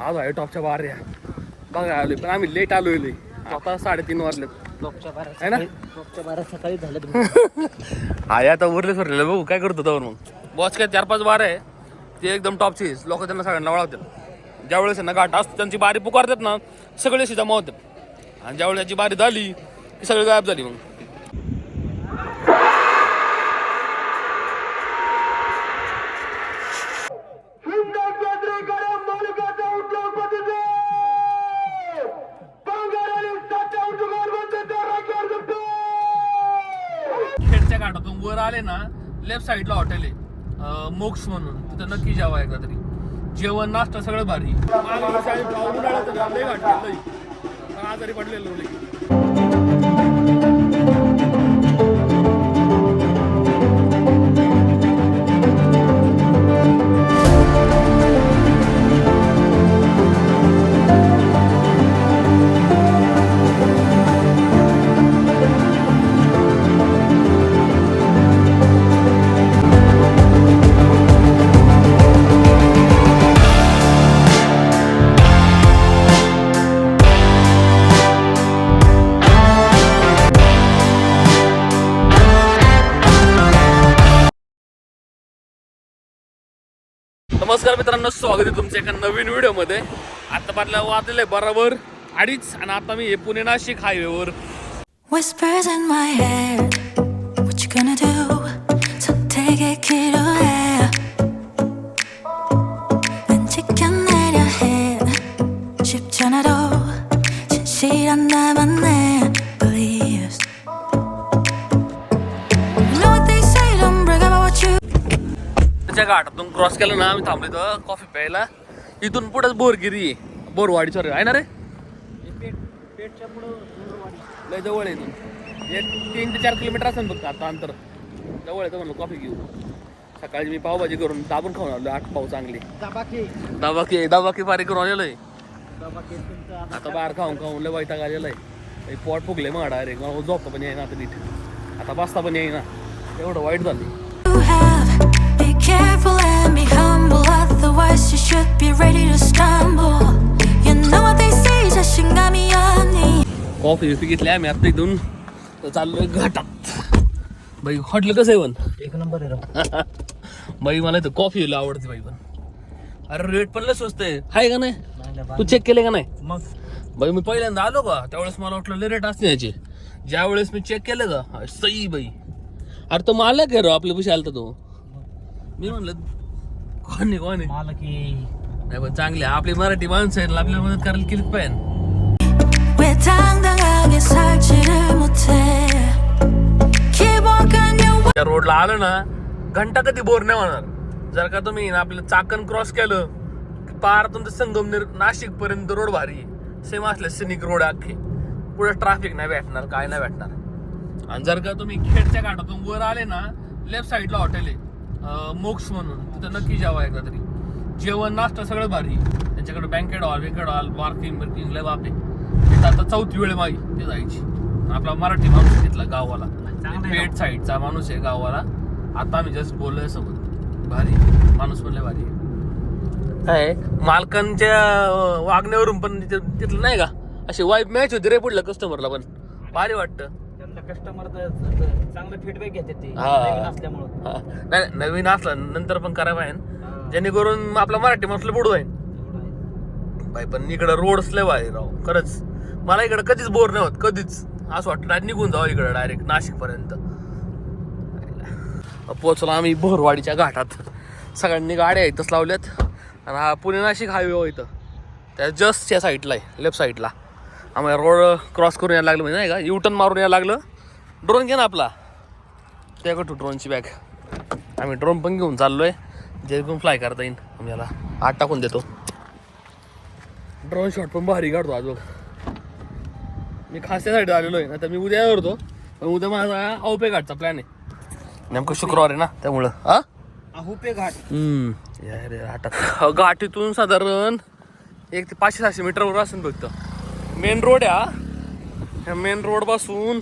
आज आहे टॉपच्या बाऱ्या बघा आलोय. पण आम्ही लेट आलोय आता साडेतीन वाजलेत. टॉपच्या बारा है ना? टॉपच्या बारा सकाळी झालं हा आता उरले सोडलेलं. बघू काय करतो तर मग. बॉस काय चार पाच बार आहे. ते एकदम टॉपची लोक त्यांना सगळ्यांना वळवतात. ज्यावेळेस त्यांना गाठ असतो त्यांची बारी पुकारतात ना सगळे अशी जमा होतात आणि ज्यावेळेस त्याची बारी झाली की सगळी गायब झाली मग. साईडला हॉटेल आहे. मोक्स मोक्ष म्हणून. तिथं नक्की जावं एकदा तरी. जेवण नाश्ता सगळं भारी. पडलेलो वर्षी नमस्कार मित्रांनो स्वागत आहे तुमच्या एका नवीन व्हिडिओमध्ये आता पाटल्या वाजलेलं आहे बरोबर अडीच आणि आता मी हे पुणे नाशिक हायवेवर Whispers in my head. What you gonna do? So take it, kid, oh yeah. 왠지가 내려 해. 쉽지 않아도 진실한 나만 내 त्याच्या घाटातून क्रॉस केलं ना आम्ही थांबलो इथं कॉफी प्यायला. इथून पुढेच बोरगिरी आहे. बोरवाडी सॉरी आहे ना रे? पुढं लय जवळ आहे इथून. एक तीन ते चार किलोमीटर असेल फक्त आता अंतर. जवळ आहे तर म्हणलं कॉफी घेऊ. सकाळी मी पावभाजी करून दाबून खाऊन आलो आठ पाव चांगली. दाबाकी. दाबाकी दाबाकी करून आलेलो आहे. आता बाहेर खाऊन खाऊन लय वैताग आलेला आहे. पोट फुगले मग डायरेक्ट मला झोपता पण येईना आता नीट. आता बसता पण येईना. एवढं वाईट झालं careful and be humble, otherwise you should be ready to stumble. You know what they say, 자신감이 없니. Coffee बिफी घेतली आम्ही आता इथून तर चाललोय घाटात बाई हॉटेल कसं आहे पण एक नंबर आहे राव. बाई मला इथं कॉफी आवडते बाई पण अरे रेट पण लय स्वस्त आहे हाय का नाही नाही नाही, तू बाकी- चेक केले का नाही मग बाई मी पहिल्यांदा आलो का त्यावेळेस मला वाटलं लय रेट असते याचे ज्या वेळेस मी चेक केलं का हा, सई बाई अरे तो मालक आहे रो आपल्या पैसे आलता तो मी म्हणलं कोण आहे, कोण आहे? मला की नाही पण चांगले आहे. आपली मराठी माणसं आहेत आपल्याला मदत करायला केलीच पाहिजे 왜 당당하게 살지를 못해. Keep walking your way. त्या रोडला आलं ना घंटा कधी बोर नाही होणार जर का तुम्ही ना आपलं चाकण क्रॉस केलं की पार तुमचं संगमनेर नाशिक पर्यंत रोड भारी सेम असले सिनिक रोड अख्खे पुढे ट्रॅफिक नाही भेटणार काय नाही भेटणार आणि जर का तुम्ही खेडच्या घाटातून वर आले ना लेफ्ट साईडला हॉटेल आहे अं, मोक्ष म्हणून. तिथं नक्की जावं एकदा तरी. जेवण नाश्ता सगळं भारी. त्यांच्याकडे banquet hall banquet hall parking बिर्किंग लय बापे तिथं आता चौथी वेळ मागी ते जायची. आपला मराठी माणूस तिथला चांगलं आहे पेठ साईडचा माणूस आहे गावाला. आता आम्ही जस्ट बोललोय सोबत. भारी. माणूस म्हणले भारी आहे. काय? मालकांच्या वागण्यावरून पण तिथे- तिथलं नाही का? अशी वाईफ मॅच होती रे पुढल्या कस्टमरला पण. भारी वाटतं. कस्टमर चांगलं फीडबॅक घेतात ते हा. नवीन असल्यामुळं. हा. नाही नवीन असलं नंतर पण करायला पाहिजे जेणेकरून आपला मराठी माणूस बुडू आहे. बाई पण इकडं रोड्स लय भारी राव. खरंच. मला इकडं कधीच बोर नाही होत. कधीच. असं वाटतं direct निघून जावं इकडं डायरेक्ट नाशिक पर्यंत पोचलो आम्ही बोरवाडीच्या घाटात. सगळ्यांनी गाड्या इथंच लावल्यात. आणि हा पुणे नाशिक हायवे इथं. त्या जस्ट या साईडला आहे लेफ्ट साईडला आम्हाला रोड क्रॉस करून यायला लागलं म्हणजे नाही का? युटर्न मारून यायला लागलं. ड्रोन घे ना आपला. त्याकडं ड्रोनची बॅग आम्ही ड्रोन पण घेऊन चाललो आहे जेणेकरून फ्लाय करता येईल आम्हाला आत टाकून देतो. ड्रोन शॉट पण भारी काढतो आज मी खास त्यासाठी आलेलो आहे ना तर मी उद्या येतो पण उद्या माझा औपे घाटचा प्लॅन आहे. नेमकं शुक्रवार आहे ना त्यामुळं. हा? घाट. हम्म. घाटात घाटीतून साधारण एक ते पाचशे सहाशे मीटरवर असेल फक्त मेन रोड आहे हा. ह्या मेन रोडपासून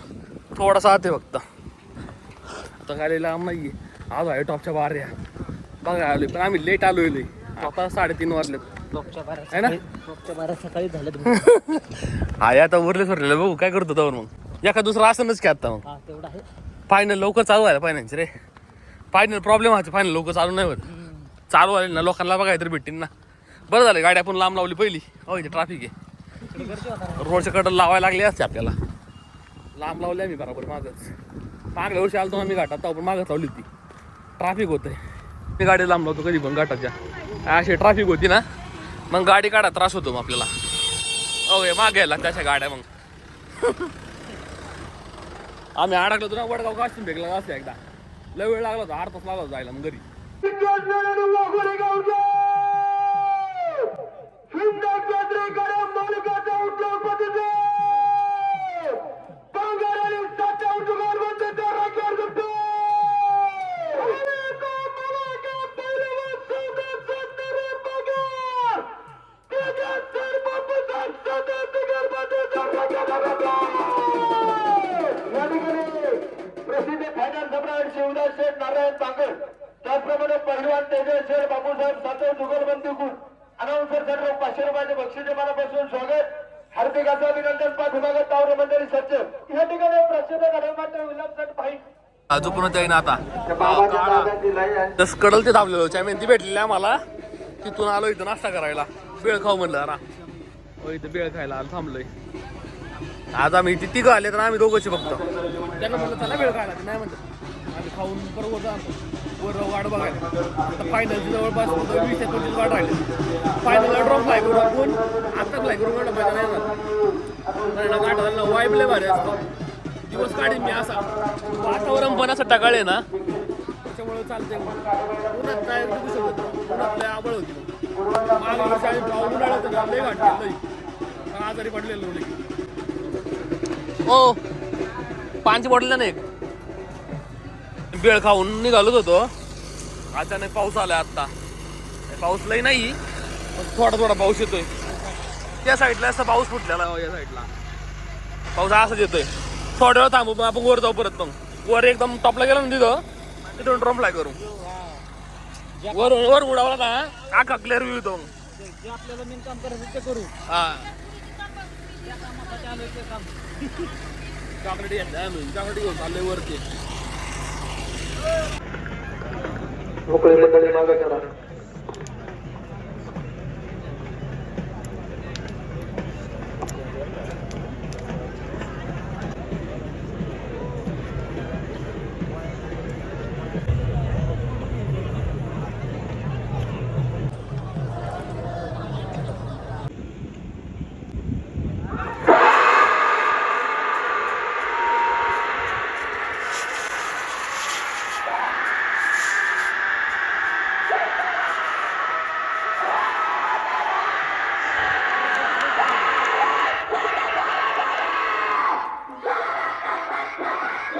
थोडासा आत आहे फक्त. आता काय लांब नाही आज आहे टॉपच्या बाऱ्या बघा आलोय. पण आम्ही लेट आलोय लय. आता साडेतीन वाजलेत. टॉपच्या बारा आहे ना? सकाळी- टॉपच्या बारा सकाळी झालं तुम्ही. हाय आता उरले सोडलेलं. बघू काय करतो त्यावर मग. एका दुसरं असनच की आता मग. हा तेवढा आहे. फायनल लवकर चालू व्हायला फायनान्स रे. फायनल प्रॉब्लेम व्हायचे फायनल लवकर चालू नाही होत. चालू व्हायला ना लोकांना बघाय तर भेटतील ना. बरं झालं गाडी आपण लांब लावली पहिली. हो इथे ट्रॅफिक आहे. रोडच्या कडं लावायला लागले असते आपल्याला. लांब लावले आम्ही बरोबर मागच. मागल्या वर्षी आलो आम्ही घाटात पण मागच लावली होती. ट्रॅफिक आहे मी गाडी लांब लावतो कधी पण घाटाच्या. अशी ट्रॅफिक होती ना मग गाडी काढा त्रास होतो मग आपल्याला. ओके मागायला यायला त्याच्या गाड्या मग. आम्ही अडकलो होतो ना वडगाव काशीन भेटला असं एकदा. लय वेळ लागला होता अर्धा तास लागला जायला मग घरी. प्रसिद्ध नारायण बांगर त्याचप्रमाणे पहिलवान तेजस शेठ बापूसाहेब सातव जुगलबंदी गुण. अनाऊन्सर सर्व पाचशे रुपयाचे बक्षीस मनापासून स्वागत. हार्दिक असं अभिनंदन पाठीमागत तावरे मंडळी सज्ज या ठिकाणी प्रसिद्ध घडवमात्र विलासट भाई. अजून त्याही ना आता तस कडल ते थांबलेलो चॅम्पियन ती भेटलेली आम्हाला. तिथून आलो इथं नाश्ता करायला. बेळ खाऊ म्हणलं जरा. हो इथं बेळ खायला आलो थांबलोय. आज आम्ही तिघं आले तर आम्ही दोघंची फक्त त्यांना म्हणलं चला बेळ खायला. नाही म्हणलं. खाऊन बरोबर जातो वर वाढ बघायला. आता फायनलची जवळपास वीस ते पंचवीस वाढ राहिली फायनलला ड्रॉप फ्लाय करू आपण आता फ्लाय करून एवढं माहिती नाही जाणार गाठ झाला. वाईब लय भारी असतो. दिवस काढीन मी असा. वातावरण पण असं टकाळे ना. त्याच्यामुळे चालते उन्हात काय बघू शकत नाही. उन्हात लय आबळ होती मागे. वर्षी आम्ही पाऊस उन्हाळ्यात होता, लय घाट आजारी पडलेलो ओ पाच बॉटल नाही. बेळ खाऊन निघालोच होतो. अचानक पाऊस आला आता पाऊस लय नाही पण थोडा थोडा पाऊस येतोय. त्या साईडला असा पाऊस फुटलेला आहे, या साईडला. पाऊस असाच येतोय. थोड्या वेळ थांबू आपण वर जाऊ परत मग. वर एकदम टॉपला गेलो ना तिथं तिथून फ्लाय करू. वर वर उडावला ना आखा क्लिअर व्ह्यू येतो जे आपल्याला मेन काम करायचं ते करू. हा. आलोय चॉकलेट घेऊन चाललोय वरती. मोकळी मंडळी मागे करा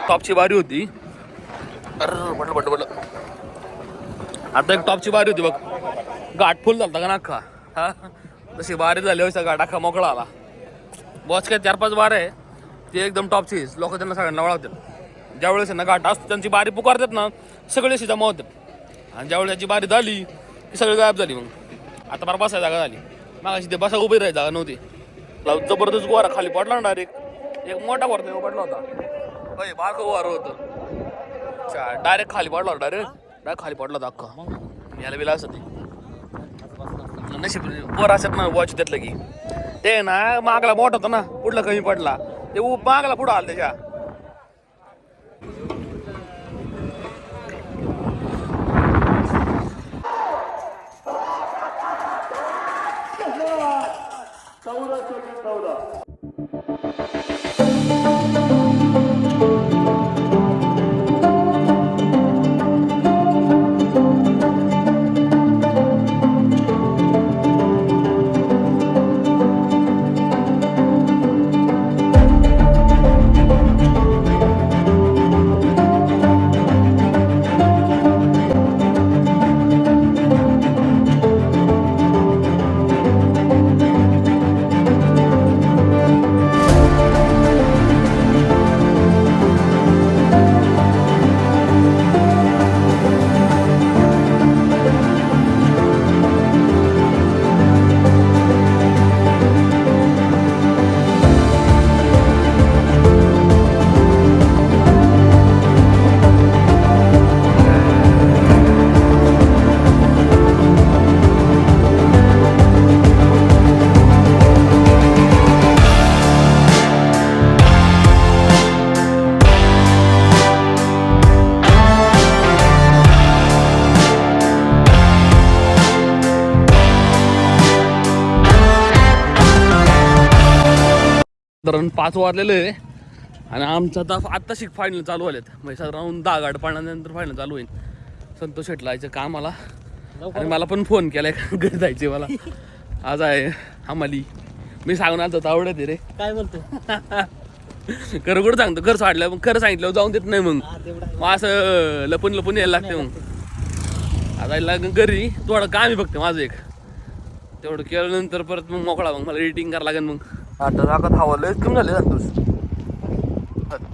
टॉपची बारी होती. अरे पडलं पडलं आता एक टॉपची बारी होती बघ. गाठ फुल झालता का नाखा? अख्खा हा? तशी बारी झाली होती गाठ अख्खा मोकळा आला. बॉस काय चार पाच बार आहे. ते एकदम टॉपची लोक त्यांना सगळ्यांना वळवतात ज्यावेळेस ना गाठ असतो त्यांची बारी पुकारतात ना सगळे अशी जमा होतात आणि ज्यावेळेस त्याची बारी झाली ती सगळी गायब झाली मग. आता बारा बसायला जागा झाली. मागाशी ते बसा उभी राहायची जागा नव्हती. जबरदस्त गोरा खाली पडला ना डायरेक्ट एक मोठा वर पडला होता. होय बारक वार होतं. डायरेक्ट खाली पडला डायरेक्ट डायरेक्ट खाली पडला होता अख्खा. याला बिला असं ते नशीब वर असत ना वॉच त्यातलं की. ते ना मागला मोठा होता ना पुढला कमी पडला. ते उ- मागला पुढं आला त्याच्या. साधारण पाच वाजलेलं आहे. आणि आमचं आता आत्ता शिक फायनल चालू आलेत म्हणजे साधारण दहा गाड पाण्यानंतर फायनल चालू होईल. संतोष शेटला यायचं कामाला आणि मला पण फोन केलाय. घरी जायचे मला. आज आहे आम्हाली मी सांगून आता तर आवडत आहे रे. काय बोलतो खरं कुठं सांगतो? घर सोडलं मग खरं सांगितलं जाऊन देत नाही मग. मग असं लपून लपून यायला लागते मग. आता यायला लागेल घरी. थोडं काम आहे फक्त माझं एक. तेवढं केल्यानंतर परत मग मोकळा मग. मला एडिटिंग करावं लागेल मग. आता जागा हवा लयच कमी झाले संतोष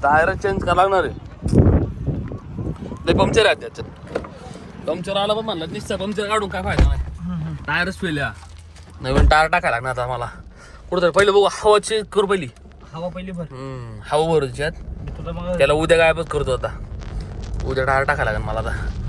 टायर चेंज करावं लागणार आहे. पंक्चर आहे त्याच्यात. पंक्चर आला पण म्हणलं निश्चित पंक्चर काढून काय फायदा नाही. टायरच फेल नवीन टायर टाकायला लागणार आता मला कुठं पहिलं बघू हवा चेंज करू पहिली. हवा पहिली भर. हवा भरू त्याच्यात मी तुला मग त्याला उद्या गायबच करतो आता. उद्या टायर टाकायला लागेल मला आता.